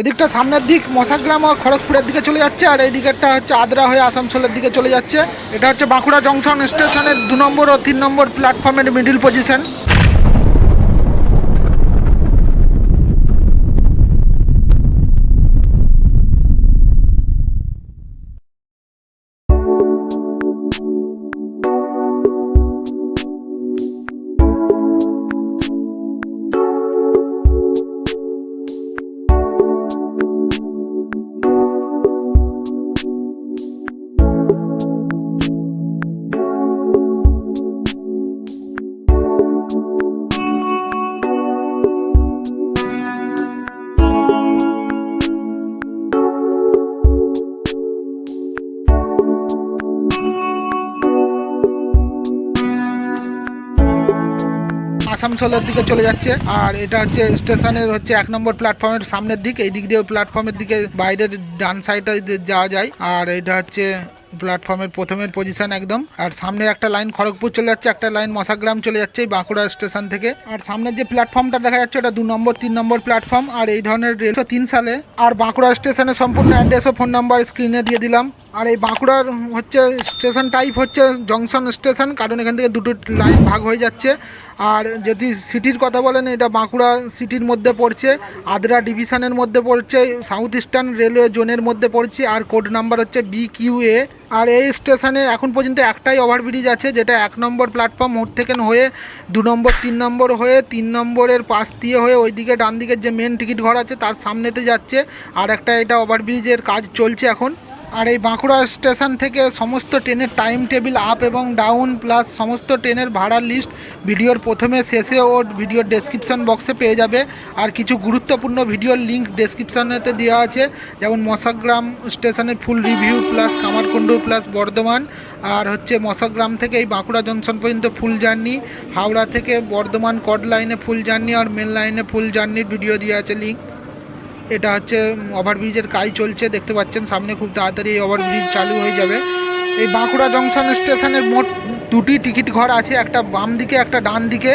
এদিকটা সামনের দিক মশাগ্রাম ও খড়গপুরের দিকে চলে যাচ্ছে, আর এই দিকেরটা হচ্ছে আদ্রা হয়ে আসানসোলের দিকে চলে যাচ্ছে। এটা হচ্ছে বাঁকুড়া জংশন স্টেশনের দু নম্বর ও তিন নম্বর প্ল্যাটফর্মের মিডিল পজিশন আসানসোলের দিকে চলে যাচ্ছে। আর এটা হচ্ছে স্টেশনের হচ্ছে এক নম্বর প্ল্যাটফর্মের সামনের দিক, এই দিক দিয়ে প্ল্যাটফর্মের দিকে বাইরের ডান সাইডে যাওয়া যায়। আর এটা হচ্ছে প্ল্যাটফর্মের প্রথমের পজিশন একদম। আর সামনে একটা লাইন খড়গপুর চলে যাচ্ছে, একটা লাইন মশাগ্রাম চলে যাচ্ছে এই বাঁকুড়া স্টেশন থেকে। আর সামনের যে প্ল্যাটফর্মটা দেখা যাচ্ছে ওটা দু নম্বর, তিন নম্বর প্ল্যাটফর্ম। আর এই ধরনের রেল তিন সালে আর বাঁকুড়া স্টেশনের সম্পূর্ণ অ্যাড্রেস ও ফোন নাম্বার স্ক্রিনে দিয়ে দিলাম। আর এই বাঁকুড়ার হচ্ছে স্টেশন টাইপ হচ্ছে জংশন স্টেশন কারণ এখান থেকে দুটো লাইন ভাগ হয়ে যাচ্ছে। আর যদি সিটির কথা বলেন, এটা বাঁকুড়া সিটির মধ্যে পড়ছে, আদ্রা ডিভিশনের মধ্যে পড়ছে সাউথ ইস্টার্ন রেলওয়ে জোনের মধ্যে পড়ছে, আর কোড নাম্বার হচ্ছে বি কিউ এ আর এই স্টেশনে এখন পর্যন্ত একটাই ওভারব্রিজ আছে, যেটা এক নম্বর প্ল্যাটফর্ম মোড় থেকে হয়ে, দু নম্বর, তিন নম্বর হয়ে, তিন নম্বরের পাশ দিয়ে হয়ে ওইদিকে ডান দিকের যে মেন টিকিট ঘর আছে, তার সামনেতে যাচ্ছে, আর একটা এটা ওভারব্রিজের কাজ চলছে এখন। আর এই বাঁকুড়া স্টেশন থেকে সমস্ত ট্রেনের টাইম টেবিল আপ এবং ডাউন, প্লাস সমস্ত ট্রেনের ভাড়ার লিস্ট ভিডিওর প্রথমে শেষে ও ভিডিওর ডেসক্রিপশন বক্সে পেয়ে যাবে। আর কিছু গুরুত্বপূর্ণ ভিডিওর লিঙ্ক ডেসক্রিপশনেতে দেওয়া আছে, যেমন মশাগ্রাম স্টেশনের full review, plus Kamarkundu, plus Bardhaman, আর হচ্ছে মশাগ্রাম থেকে এই বাঁকুড়া জংশন পর্যন্ত ফুল জার্নি, হাওড়া থেকে বর্ধমান কড লাইনে ফুল জার্নি, আর মেন লাইনে ফুল জার্নির ভিডিও দেওয়া আছে লিঙ্ক এটা হচ্ছে ওভারব্রিজের কাজ চলছে, দেখতে পাচ্ছেন সামনে খুব তাড়াতাড়ি এই ওভারব্রিজ চালু হয়ে যাবে। এই বাঁকুড়া জংশন স্টেশনের মোট দুটি টিকিট ঘর আছে, একটা বাম দিকে, একটা ডান দিকে।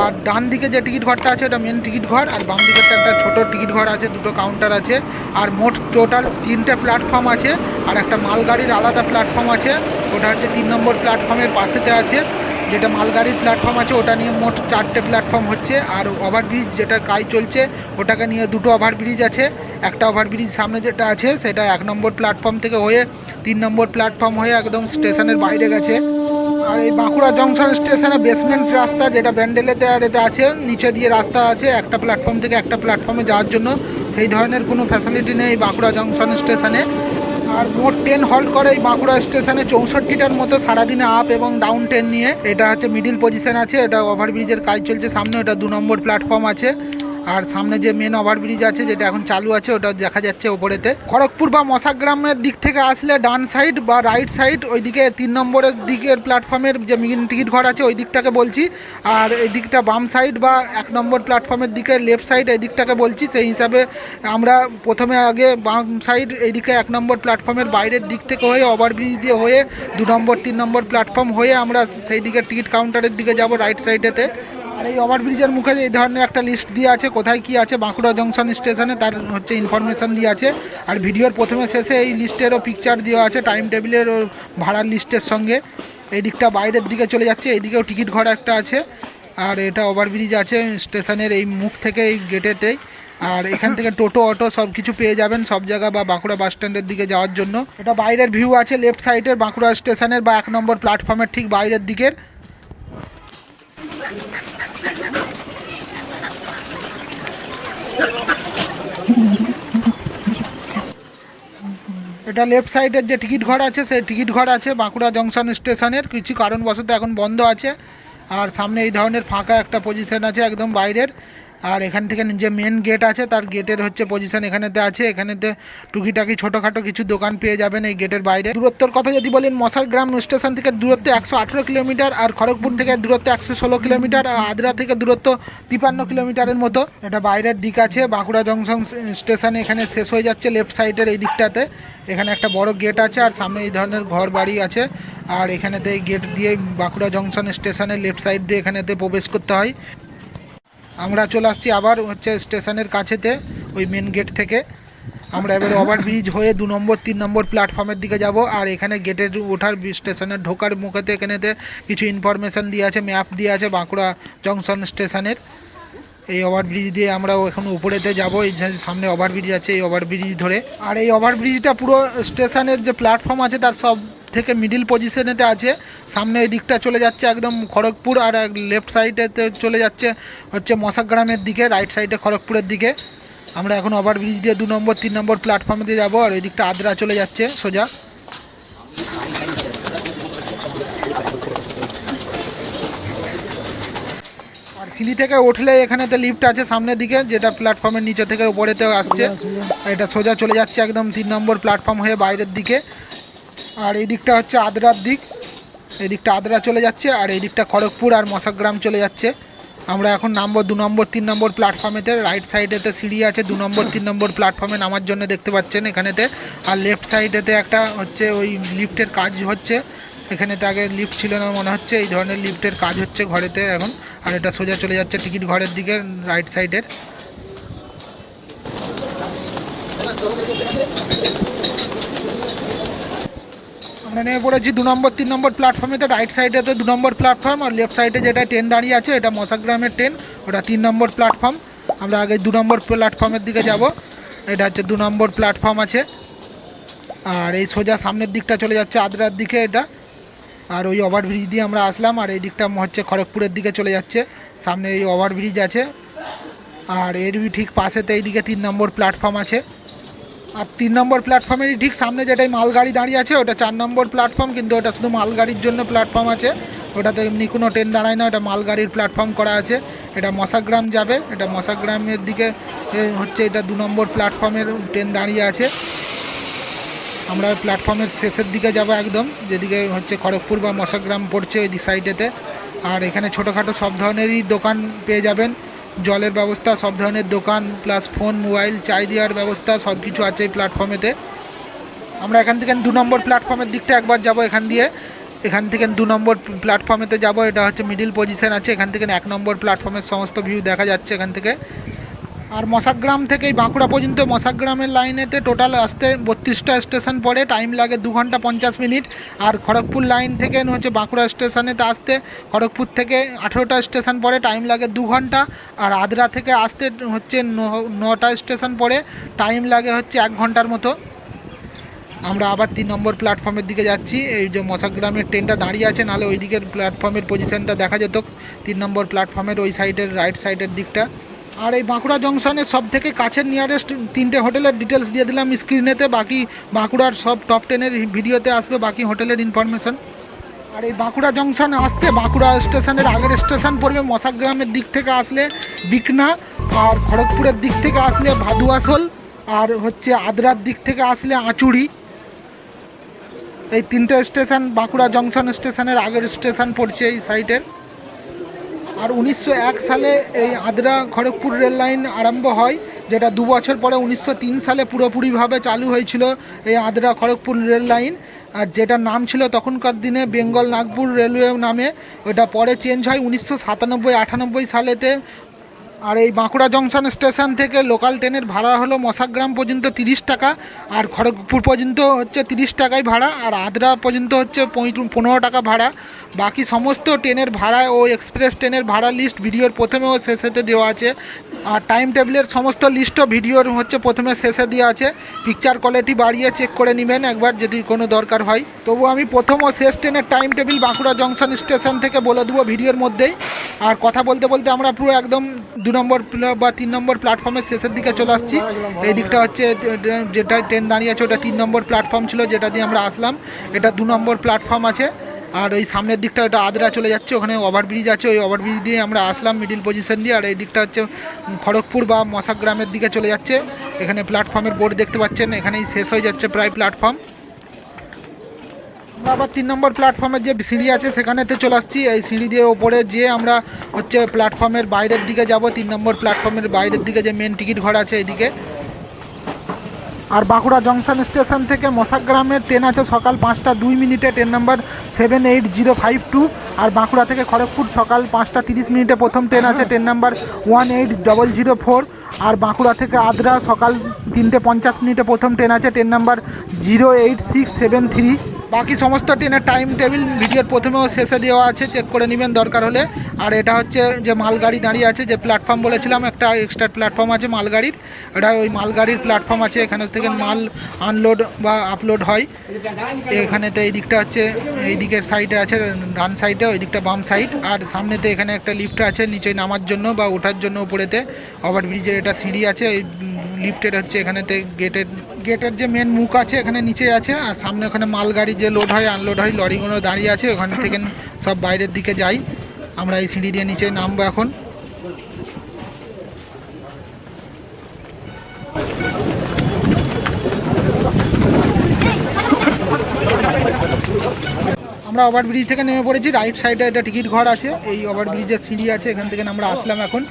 আর ডান দিকে যে টিকিট ঘরটা আছে, ওটা মেন টিকিট ঘর, আর বাম দিকেরটা একটা ছোট টিকিট ঘর আছে, দুটো কাউন্টার আছে। আর মোট টোটাল তিনটে প্ল্যাটফর্ম আছে, আর একটা মালগাড়ির আলাদা প্ল্যাটফর্ম আছে। ওটা হচ্ছে তিন নম্বর প্ল্যাটফর্মের পাশেতে আছে। যেটা মালগাড়ির প্ল্যাটফর্ম আছে, ওটা নিয়ে মোট চারটে প্ল্যাটফর্ম হচ্ছে। আর ওভারব্রিজ যেটা কাজ চলছে, ওটাকে নিয়ে দুটো ওভারব্রিজ আছে। একটা ওভারব্রিজ সামনে যেটা আছে, সেটা এক নম্বর প্ল্যাটফর্ম থেকে হয়ে তিন নম্বর প্ল্যাটফর্ম হয়ে একদম স্টেশনের বাইরে গেছে। আর এই বাঁকুড়া জংশন স্টেশনে বেসমেন্ট রাস্তা যেটা ব্যান্ডেলেতে আর আছে, নিচে দিয়ে রাস্তা আছে, একটা প্ল্যাটফর্ম থেকে একটা প্ল্যাটফর্মে যাওয়ার জন্য। সেই ধরনের কোনো ফ্যাসিলিটি নেই বাঁকুড়া জংশন স্টেশনে আর মোট ট্রেন হল্ট করে এই বাঁকুড়া স্টেশনে। চৌষট্টিটার মতো সারাদিনে আপ এবং ডাউন ট্রেন নিয়ে। এটা হচ্ছে মিডিল পজিশন আছে, এটা ওভারব্রিজের কাজ চলছে। সামনে এটা দু নম্বর প্ল্যাটফর্ম আছে। আর সামনে যে মেন ওভারব্রিজ আছে, যেটা এখন চালু আছে, ওটা দেখা যাচ্ছে ওপরেতে। খড়গপুর বা মশাগ্রামের দিক থেকে আসলে ডান সাইড বা রাইট সাইড ওইদিকে তিন নম্বরের দিকের প্ল্যাটফর্মের যে মিন টিকিট ঘর আছে, ওই দিকটাকে বলছি। আর এই দিকটা বাম সাইড বা এক নম্বর প্ল্যাটফর্মের দিকে লেফট সাইড এই দিকটাকে বলছি। সেই হিসাবে আমরা প্রথমে আগে বাম সাইড এইদিকে এক নম্বর প্ল্যাটফর্মের বাইরের দিক থেকে হয়ে ওভারব্রিজ দিয়ে হয়ে দু নম্বর, তিন নম্বর প্ল্যাটফর্ম হয়ে আমরা সেই দিকে টিকিট কাউন্টারের দিকে যাব রাইট সাইডেতে আর এই ওভারব্রিজের মুখে এই ধরনের একটা লিস্ট দিয়ে আছে, কোথায় কি আছে, বাঁকুড়া জংশন স্টেশনে তার হচ্ছে ইনফরমেশান দিয়ে আছে। আর ভিডিওর প্রথমে শেষে এই লিস্টেরও পিকচার দেওয়া আছে টাইম টেবিলের ভাড়ার লিস্টের সঙ্গে। এই দিকটা বাইরের দিকে চলে যাচ্ছে, এইদিকেও টিকিট ঘর একটা আছে। আর এটা ওভারব্রিজ আছে স্টেশনের এই মুখ থেকে এই গেটেতেই আর এখান থেকে টোটো, অটো সব কিছু পেয়ে যাবেন সব জায়গা বা বাঁকুড়া বাস স্ট্যান্ডের দিকে যাওয়ার জন্য। এটা বাইরের ভিউ আছে লেফট সাইডের বাঁকুড়া স্টেশনের বা এক নম্বর প্ল্যাটফর্মের ঠিক বাইরের দিকের। এটা লেফট সাইডের যে টিকিট ঘর আছে, সেই টিকিট ঘর আছে বাঁকুড়া জংশন স্টেশনের কিছু কারণবশত এখন বন্ধ আছে। আর সামনে এই ধরনের ফাঁকা একটা পজিশন আছে একদম বাইরের। আর এখান থেকে যে মেন গেট আছে, তার গেটের হচ্ছে পজিশন এখানেতে আছে। এখানেতে টুকিটাকি ছোটোখাটো কিছু দোকান পেয়ে যাবেন এই গেটের বাইরে। দূরত্বর কথা যদি বলেন মশারগ্রাম স্টেশন থেকে দূরত্ব একশো আঠেরো কিলোমিটার আর খড়গপুর থেকে দূরত্ব একশো ষোলো কিলোমিটার আর আদ্রা থেকে দূরত্ব তিপান্ন কিলোমিটারের মতো। এটা বাইরের দিক আছে, বাঁকুড়া জংশন স্টেশন এখানে শেষ হয়ে যাচ্ছে লেফট সাইডের এই দিকটাতে। এখানে একটা বড় গেট আছে আর সামনে এই ধরনের ঘর বাড়ি আছে। আর এখানেতে এই গেট দিয়ে বাঁকুড়া জংশন স্টেশনের লেফট সাইড দিয়ে এখানেতে প্রবেশ করতে হয়। আমরা চলে আসছি আবার হচ্ছে স্টেশনের কাছেতে, ওই মেন গেট থেকে। আমরা এবারে ওভারব্রিজ হয়ে দু নম্বর, তিন নম্বর প্ল্যাটফর্মের দিকে যাব, আর এখানে গেটের ওঠার স্টেশনের ঢোকার মুখেতে এখানেতে কিছু ইনফরমেশান দিয়ে আছে ম্যাপ দিয়ে আছে, বাঁকুড়া জংশন স্টেশনের। এই ওভারব্রিজ দিয়ে আমরা এখন উপরেতে যাব, এই সামনে ওভারব্রিজ আছে, এই ওভারব্রিজ ধরে। আর এই ওভারব্রিজটা পুরো স্টেশনের যে প্ল্যাটফর্ম আছে, তার সব থেকে মিডিল পজিশনেতে আছে। সামনে এই দিকটা চলে যাচ্ছে একদম খড়গপুর আর লেফট সাইডেতে চলে যাচ্ছে হচ্ছে মশাগ্রামের দিকে রাইট সাইডে খড়গপুরের দিকে। আমরা এখন ওভারব্রিজ দিয়ে দু নম্বর, তিন নম্বর প্ল্যাটফর্মে দিয়ে যাব আর ওই দিকটা আদ্রা চলে যাচ্ছে সোজা। আর সিঁড়ি থেকে উঠলে এখানেতে লিফট আছে সামনের দিকে, যেটা প্ল্যাটফর্মের নিচে থেকে উপরেতেও আসছে। এটা সোজা চলে যাচ্ছে একদম তিন নম্বর প্ল্যাটফর্ম হয়ে বাইরের দিকে। আর এই দিকটা হচ্ছে আদ্রার দিক। এই দিকটা আদ্রা চলে যাচ্ছে আর এই দিকটা খড়গপুর আর মশাগ্রাম চলে যাচ্ছে। আমরা এখন নামবো দু নম্বর, তিন নম্বর প্ল্যাটফর্মেতে রাইট সাইডেতে সিঁড়ি আছে, দু নম্বর, তিন নম্বর প্ল্যাটফর্মে নামার জন্য দেখতে পাচ্ছেন এখানেতে। আর লেফট সাইডেতে একটা হচ্ছে ওই লিফটের কাজ হচ্ছে। এখানেতে আগে লিফট ছিল না মনে হচ্ছে, এই ধরনের লিফটের কাজ হচ্ছে ঘরেতে এখন। আর এটা সোজা চলে যাচ্ছে টিকিট ঘরের দিকে রাইট সাইডের নেমে পড়েছি, দু নম্বর, তিন নম্বর প্ল্যাটফর্মেতে রাইট সাইডেতে দু নম্বর প্ল্যাটফর্ম আর লেফট সাইডে যেটা ট্রেন দাঁড়িয়ে আছে, এটা মশাগ্রামের ট্রেন ওটা তিন নম্বর প্ল্যাটফর্ম আমরা আগে দু নম্বর প্ল্যাটফর্মের দিকে যাব, এটা হচ্ছে দু নম্বর প্ল্যাটফর্ম আছে। আর এই সোজা সামনের দিকটা চলে যাচ্ছে আদ্রার দিকে এটা। আর ওই ওভারব্রিজ দিয়ে আমরা আসলাম, আর এই দিকটা হচ্ছে খড়গপুরের দিকে চলে যাচ্ছে। সামনে এই ওভারব্রিজ আছে, আর এর ঠিক পাশেতে এইদিকে তিন নম্বর প্ল্যাটফর্ম আছে। আর তিন নম্বর প্ল্যাটফর্মেরই ঠিক সামনে যেটাই মালগাড়ি দাঁড়িয়ে আছে, ওটা চার নম্বর প্ল্যাটফর্ম, কিন্তু ওটা শুধু মালগাড়ির জন্য প্ল্যাটফর্ম আছে। ওটাতে এমনি কোনো ট্রেন দাঁড়ায় না, ওটা মালগাড়ির প্ল্যাটফর্ম করা আছে। এটা মশাগ্রাম যাবে, এটা মশাগ্রামের দিকে হচ্ছে এটা দু নম্বর প্ল্যাটফর্মের ট্রেন দাঁড়িয়ে আছে। আমরা প্ল্যাটফর্মের শেষের দিকে যাব একদম, যেদিকে হচ্ছে খড়গপুর বা মশাগ্রাম পড়ছে ওই সাইডেতে আর এখানে ছোটোখাটো সব ধরনেরই দোকান পেয়ে যাবেন। জলের ব্যবস্থা, সব ধরনের দোকান প্লাস ফোন মোবাইল চাই দেওয়ার ব্যবস্থা সব কিছু আছে এই প্ল্যাটফর্মেতে আমরা এখান থেকে দু নম্বর প্ল্যাটফর্মের দিকটা একবার যাব এখান দিয়ে। এখান থেকে দু নম্বর প্ল্যাটফর্মেতে যাব, এটা হচ্ছে মিডিল পজিশন আছে। এখান থেকে এক নম্বর প্ল্যাটফর্মের সমস্ত ভিউ দেখা যাচ্ছে এখান থেকে। আর মশাগ্রাম থেকে এই বাঁকুড়া পর্যন্ত, মশাগ্রামের লাইনেতে টোটাল আসতে বত্রিশটা স্টেশন পড়ে টাইম লাগে দু ঘণ্টা পঞ্চাশ মিনিট আর খড়গপুর লাইন থেকে হচ্ছে বাঁকুড়া স্টেশনেতে আসতে খড়গপুর থেকে আঠেরোটা স্টেশন পড়ে টাইম লাগে দু ঘণ্টা। আর আদ্রা থেকে আসতে হচ্ছে নটা স্টেশন পড়ে টাইম লাগে হচ্ছে এক ঘণ্টার মতো। আমরা আবার তিন নম্বর প্ল্যাটফর্মের দিকে যাচ্ছি। এই যে মশাগ্রামের ট্রেনটা দাঁড়িয়ে আছে, নাহলে ওই দিকের প্ল্যাটফর্মের পজিশনটা দেখা যেত। তিন নম্বর প্ল্যাটফর্মের ওই সাইডের রাইট সাইডের দিকটা। আর এই বাঁকুড়া জংশনের সব থেকে কাছের নিয়ারেস্ট তিনটে হোটেলের ডিটেলস দিয়ে দিলাম স্ক্রিনেতে বাকি বাঁকুড়ার সব টপ টেনের ভিডিওতে আসবে, বাকি হোটেলের ইনফরমেশন আর এই বাঁকুড়া জংশন আসতে বাঁকুড়া স্টেশনের আগের স্টেশন পড়বে মশাগ্রামের দিক থেকে আসলে বিকনা, আর খড়গপুরের দিক থেকে আসলে ভাদুয়াশোল, আর হচ্ছে আদ্রার দিক থেকে আসলে আঁচুড়ি। এই তিনটে স্টেশন বাঁকুড়া জংশন স্টেশনের আগের স্টেশন পড়ছে এই সাইডের আর উনিশশো এক সালে এই আদ্রা খড়গপুর রেল লাইন আরম্ভ হয়, যেটা দু বছর পরে উনিশশো তিন সালে পুরোপুরিভাবে চালু হয়েছিল এই আদ্রা খড়গপুর রেল লাইন। আর যেটার নাম ছিল তখনকার দিনে বেঙ্গল নাগপুর রেলওয়ে নামে, ওটা পরে চেঞ্জ হয় উনিশশো সাতানব্বই আটানব্বই সালেতে আর এই বাঁকুড়া জংশন স্টেশন থেকে লোকাল ট্রেনের ভাড়া হলো মশাগ্রাম পর্যন্ত তিরিশ টাকা আর খড়গপুর পর্যন্ত হচ্ছে তিরিশ টাকাই ভাড়া আর আদ্রা পর্যন্ত হচ্ছে পনেরো টাকা ভাড়া। বাকি সমস্ত ট্রেনের ভাড়া ও এক্সপ্রেস ট্রেনের ভাড়া লিস্ট ভিডিওর প্রথমে ও শেষেতে দেওয়া আছে। আর টাইম টেবিলের সমস্ত লিস্টও ভিডিওর হচ্ছে প্রথমে শেষে দেওয়া আছে। পিকচার কোয়ালিটি বাড়িয়ে চেক করে নেবেন একবার যদি কোনো দরকার হয়। তবু আমি প্রথম ও শেষ ট্রেনের time table Bankura junction station থেকে বলে দেবো ভিডিওর মধ্যেই। আর কথা বলতে বলতে আমরা পুরো একদম দু নম্বর বা তিন নম্বর প্ল্যাটফর্মের শেষের দিকে চলে আসছি। এই দিকটা হচ্ছে যেটা ট্রেন দাঁড়িয়ে আছে, ওটা তিন নম্বর প্ল্যাটফর্ম ছিল, যেটা দিয়ে আমরা আসলাম। এটা দু নম্বর প্ল্যাটফর্ম আছে। আর ওই সামনের দিকটা ওটা আদ্রা চলে যাচ্ছে, ওখানে ওভারব্রিজ আছে। ওই ওভারব্রিজ দিয়ে আমরা আসলাম মিডিল পজিশন দিয়ে। আর এই দিকটা হচ্ছে খড়গপুর বা মশাগ্রামের দিকে চলে যাচ্ছে। এখানে প্ল্যাটফর্মের বোর্ড দেখতে পাচ্ছেন, এখানেই শেষ হয়ে যাচ্ছে প্রায় প্ল্যাটফর্ম আবার তিন নম্বর প্ল্যাটফর্মের যে সিঁড়ি আছে, সেখানেতে চলে আসছি। এই সিঁড়ি দিয়ে ওপরে যেয়ে আমরা হচ্ছে প্ল্যাটফর্মের বাইরের দিকে যাব। তিন নম্বর প্ল্যাটফর্মের বাইরের দিকে যে মেন টিকিট ঘর আছে এইদিকে আর বাঁকুড়া জংশন স্টেশন থেকে মশাগ্রামের ট্রেন আছে সকাল পাঁচটা দুই মিনিটে। Train number seven eight zero five two আর বাঁকুড়া থেকে খড়গপুর সকাল পাঁচটা তিরিশ মিনিটে প্রথম ট্রেন আছে। Train number one eight double zero four আর বাঁকুড়া থেকে আদ্রা সকাল তিনটে পঞ্চাশ মিনিটে প্রথম ট্রেন আছে। Train number zero eight six seven three বাকি সমস্ত ট্রেনের টাইম টেবিল ভিডিওর প্রথমেও শেষে দেওয়া আছে চেক করে নেবেন দরকার হলে। আর এটা হচ্ছে যে মালগাড়ি দাঁড়িয়ে আছে, যে প্ল্যাটফর্ম বলেছিলাম, একটা এক্সট্রা প্ল্যাটফর্ম আছে মালগাড়ির। এটা ওই মালগাড়ির প্ল্যাটফর্ম আছে, এখানে থেকে মাল আনলোড বা আপলোড হয়। এখানেতে এই দিকটা হচ্ছে, এই দিকের সাইডে আছে, ডান সাইডে ওই দিকটা বাম সাইড আর সামনেতে এখানে একটা লিফট আছে, নিচে নামার জন্য বা ওঠার জন্য উপরেতে। ওভারব্রিজের এটা সিঁড়ি আছে লিফটের হচ্ছে এখানেতে গেটের গেটের যে মেন মুখ আছে এখানে নিচে আছে, আর সামনে ওখানে মালগাড়ি যে লোড হয় আনলোড হয় লরিগুলো দাঁড়িয়ে আছে, ওখান থেকে সব বাইরের দিকে যাই। আমরা এই সিঁড়ি দিয়ে নিচে নামবো এখন। আমরা ওভারব্রিজ থেকে নেমে পড়েছি রাইট সাইডে একটা টিকিট ঘর আছে, এই ওভারব্রিজের সিঁড়ি আছে, এখান থেকে আমরা আসলাম এখন।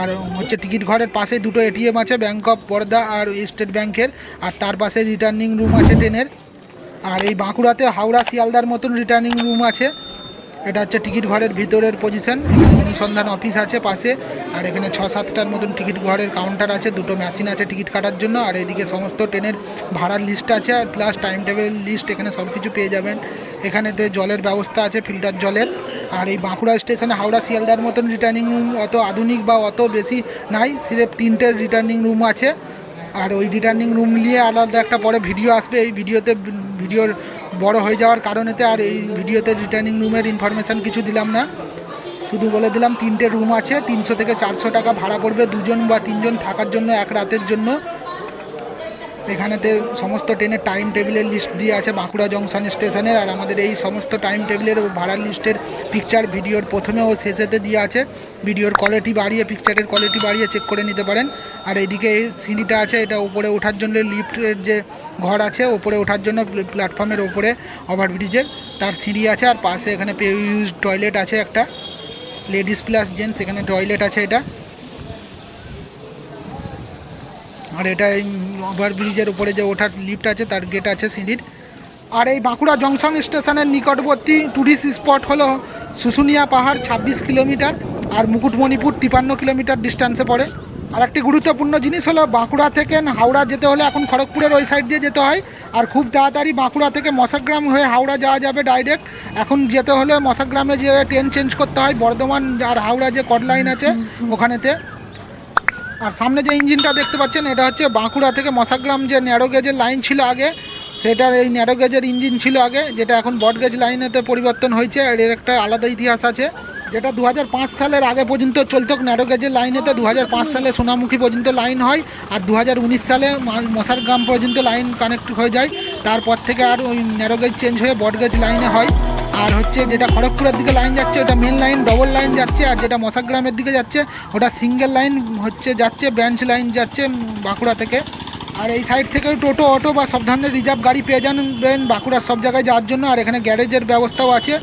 আর হচ্ছে টিকিট ঘরের পাশে দুটো এটিএম আছে ব্যাঙ্ক অফ বরোদা আর স্টেট ব্যাংকের আর তার পাশে রিটার্নিং রুম আছে ট্রেনের। আর এই বাঁকুড়াতে হাওড়া শিয়ালদার মতন রিটার্নিং রুম আছে। এটা হচ্ছে টিকিট ঘরের ভিতরের পজিশন এখানে অনুসন্ধান অফিস আছে পাশে। আর এখানে ছ সাতটার মতন টিকিট ঘরের কাউন্টার আছে, দুটো মেশিন আছে টিকিট কাটার জন্য। আর এদিকে সমস্ত ট্রেনের ভাড়ার লিস্ট আছে, আর প্লাস টাইম টেবিল লিস্ট এখানে সব কিছু পেয়ে যাবেন। এখানেতে জলের ব্যবস্থা আছে ফিল্টার জলের। আর এই বাঁকুড়া স্টেশনে হাওড়া শিয়ালদার মতন রিটার্নিং রুম অত আধুনিক বা অত বেশি নাই, সিরেফ তিনটে রিটার্নিং রুম আছে। আর ওই রিটার্নিং রুম নিয়ে আলাদা একটা পরে ভিডিও আসবে। এই ভিডিওতে ভিডিওর বড় হয়ে যাওয়ার কারণেতে আর এই ভিডিওতে রিটার্নিং রুমের ইনফরমেশান কিছু দিলাম না। শুধু বলে দিলাম তিনটে রুম আছে, তিনশো থেকে চারশো টাকা ভাড়া পড়বে দুজন বা তিনজন থাকার জন্য, এক রাতের জন্য। এখানেতে সমস্ত ট্রেনের টাইম টেবিলের লিস্ট দিয়ে আছে, বাঁকুড়া জংশন স্টেশনের আর আমাদের এই সমস্ত টাইম টেবিলের ভাড়ার লিস্টের পিকচার ভিডিওর প্রথমে ও শেষেতে দিয়ে আছে। ভিডিওর কোয়ালিটি বাড়িয়ে পিকচারের কোয়ালিটি বাড়িয়ে চেক করে নিতে পারেন। আর এইদিকে এই সিঁড়িটা আছে, এটা উপরে ওঠার জন্য লিফটের যে ঘর আছে ওপরে ওঠার জন্য প্ল্যাটফর্মের ওপরে ওভারব্রিজের তার সিঁড়ি আছে, আর পাশে এখানে পে ইউজ টয়লেট আছে একটা। লেডিস প্লাস জেন্টস এখানে টয়লেট আছে এটা। আর এটা এই ওভারব্রিজের উপরে যে ওঠার লিফট আছে, তার গেট আছে সিঁড়ির। আর এই বাঁকুড়া জংশন স্টেশনের নিকটবর্তী ট্যুরিস্ট স্পট হলো শুশুনিয়া পাহাড় ছাব্বিশ কিলোমিটার আর মুকুটমণিপুর তিপান্ন কিলোমিটার ডিস্টেন্সে পড়ে। আর একটি গুরুত্বপূর্ণ জিনিস হলো বাঁকুড়া থেকে হাওড়া যেতে হলে এখন খড়গপুরের ওই সাইড দিয়ে যেতে হয়। আর খুব তাড়াতাড়ি বাঁকুড়া থেকে মশাগ্রাম হয়ে হাওড়া যাওয়া যাবে ডাইরেক্ট এখন যেতে হলে মশাগ্রামে যে ট্রেন চেঞ্জ করতে হয় বর্ধমান আর হাওড়া যে কট লাইন আছে ওখানেতে। আর সামনে যে ইঞ্জিনটা দেখতে পাচ্ছেন, এটা হচ্ছে বাঁকুড়া থেকে মশাগ্রাম যে ন্যারো গেজের লাইন ছিল আগে, সেটার এই ন্যারো গেজের ইঞ্জিন ছিল আগে, যেটা এখন বটগেজ লাইনেতে পরিবর্তন হয়েছে। এর একটা আলাদা ইতিহাস আছে, যেটা দু হাজার পাঁচ সালের আগে পর্যন্ত চলত ন্যারো গেজের লাইনেতে দু হাজার পাঁচ সালে সোনামুখী পর্যন্ত লাইন হয়, আর দু হাজার উনিশ সালে মশারগ্রাম পর্যন্ত লাইন কানেক্ট হয়ে যায়। তারপর থেকে আর ওই ন্যারো গেজ চেঞ্জ হয়ে বটগেজ লাইনে হয়। আর হচ্ছে যেটা খড়গপুরের দিকে লাইন যাচ্ছে, ওটা মেন লাইন ডবল লাইন যাচ্ছে, আর যেটা মশাগ্রামের দিকে যাচ্ছে, ওটা সিঙ্গেল লাইন হচ্ছে যাচ্ছে ব্রাঞ্চ লাইন যাচ্ছে বাঁকুড়া থেকে। আর এই সাইড থেকে টোটো, অটো বা সব ধরনের রিজার্ভ গাড়ি পেয়ে যাবেন বাঁকুড়ার সব জায়গায় যাওয়ার জন্য, আর এখানে গ্যারেজের ব্যবস্থাও আছে।